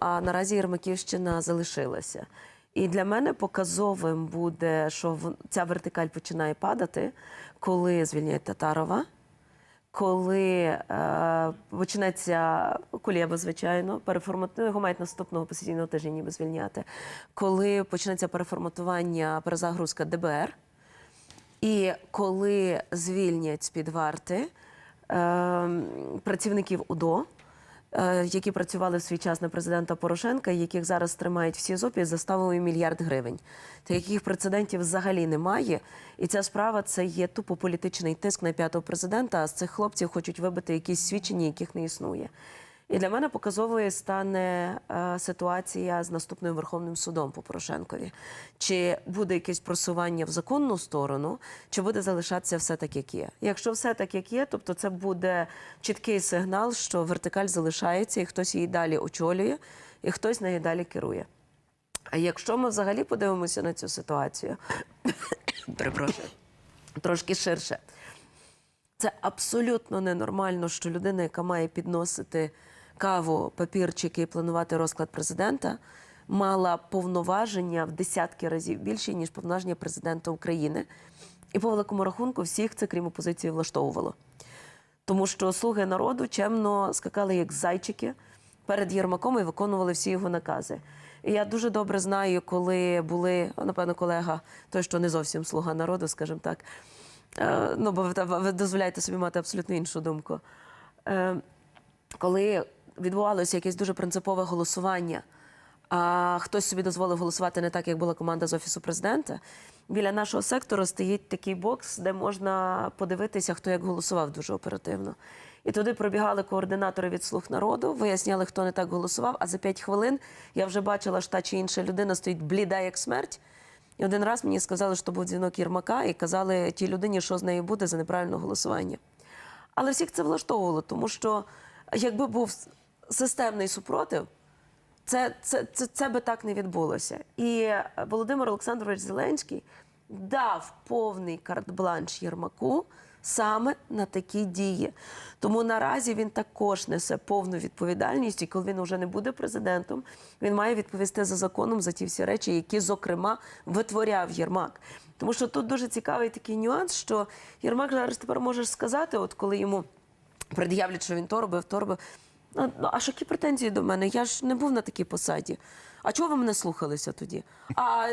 а наразі Єрмаківщина залишилася. І для мене показовим буде, що ця вертикаль починає падати, коли звільняють Татарова, коли е, почнеться Кулєба, звичайно, переформатування його мають наступного посесійного тижня ніби звільняти. Коли почнеться переформатування перезагрузка ДБР, і коли звільнять з-під варти е, працівників УДО, які працювали в свій час на президента Порошенка, яких зараз тримають в СІЗО під заставою мільярд гривень, таких прецедентів взагалі немає. І ця справа це є тупо політичний тиск на п'ятого президента. А з цих хлопців хочуть вибити якісь свідчення, яких не існує. І для мене показовою стане е, ситуація з наступним Верховним судом по Порошенкові. Чи буде якесь просування в законну сторону, чи буде залишатися все так, як є? Якщо все так, як є, тобто це буде чіткий сигнал, що вертикаль залишається, і хтось її далі очолює, і хтось нею далі керує. А якщо ми взагалі подивимося на цю ситуацію, перепрошую, трошки ширше. Це абсолютно ненормально, що людина, яка має підносити каву, папірчики і планувати розклад президента, мала повноваження в десятки разів більше, ніж повноваження президента України. І по великому рахунку всіх це, крім опозиції, влаштовувало. Тому що слуги народу чемно скакали як зайчики перед Єрмаком і виконували всі його накази. І я дуже добре знаю, коли були, напевно, колега, той, що не зовсім слуга народу, скажімо так. Е, ну, бо ви, дозволяєте собі мати абсолютно іншу думку. Е, коли відбувалося якесь дуже принципове голосування, а хтось собі дозволив голосувати не так, як була команда з офісу президента. Біля нашого сектору стоїть такий бокс, де можна подивитися, хто як голосував дуже оперативно. І туди пробігали координатори від слуг народу, виясняли, хто не так голосував. А за п'ять хвилин я вже бачила, що та чи інша людина стоїть бліда як смерть. І один раз мені сказали, що був дзвінок Єрмака, і казали тій людині, що з нею буде за неправильне голосування. Але всіх це влаштовувало, тому що якби був системний супротив, це, це, це, це би так не відбулося. І Володимир Олександрович Зеленський дав повний карт-бланш Єрмаку саме на такі дії. Тому наразі він також несе повну відповідальність, і коли він вже не буде президентом, він має відповісти за законом за ті всі речі, які, зокрема, витворяв Єрмак. Тому що тут дуже цікавий такий нюанс, що Єрмак зараз тепер може сказати, от коли йому пред'являть, що він то робив, то робив. Ну, ну, а що які претензії до мене? Я ж не був на такій посаді. А чого ви мене слухалися тоді? А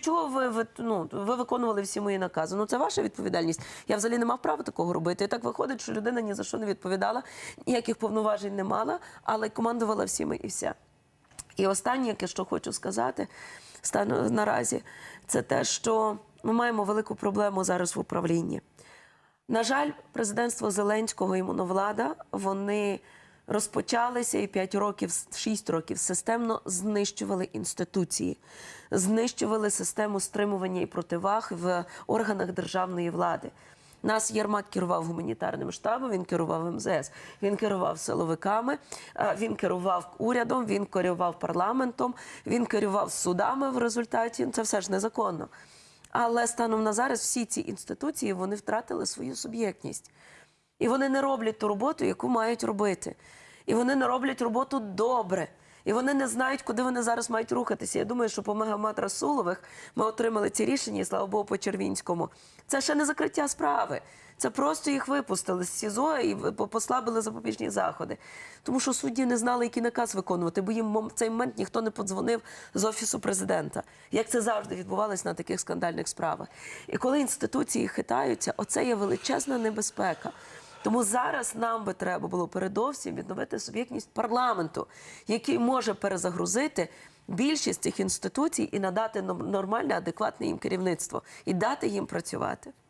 чого ви, ви, ну, ви виконували всі мої накази? Ну це ваша відповідальність. Я взагалі не мав права такого робити. І так виходить, що людина ні за що не відповідала, ніяких повноважень не мала, але командувала всіми і все. І останнє, яке що хочу сказати стану наразі, це те, що ми маємо велику проблему зараз в управлінні. На жаль, президентство Зеленського і моновлада вони розпочалися і 5 років, 6 років системно знищували інституції, знищували систему стримування і противаг в органах державної влади. Нас Єрмак керував гуманітарним штабом, він керував МЗС, він керував силовиками, е, він керував урядом, він керував парламентом, він керував судами в результаті. Це все ж незаконно. Але станом на зараз всі ці інституції вони втратили свою суб'єктність. І вони не роблять ту роботу, яку мають робити. І вони не роблять роботу добре. І вони не знають, куди вони зараз мають рухатися. Я думаю, що по Мегамат Расулових ми отримали ці рішення, і слава Богу, по Червінському. Це ще не закриття справи. Це просто їх випустили з СІЗО і послабили запобіжні заходи. Тому що судді не знали, який наказ виконувати, бо їм в цей момент ніхто не подзвонив з офісу президента, як це завжди відбувалось на таких скандальних справах. І коли інституції хитаються, оце є величезна небезпека. Тому зараз нам би треба було передовсім відновити суб'єктність парламенту, який може перезагрузити більшість цих інституцій і надати нормальне, адекватне їм керівництво, і дати їм працювати.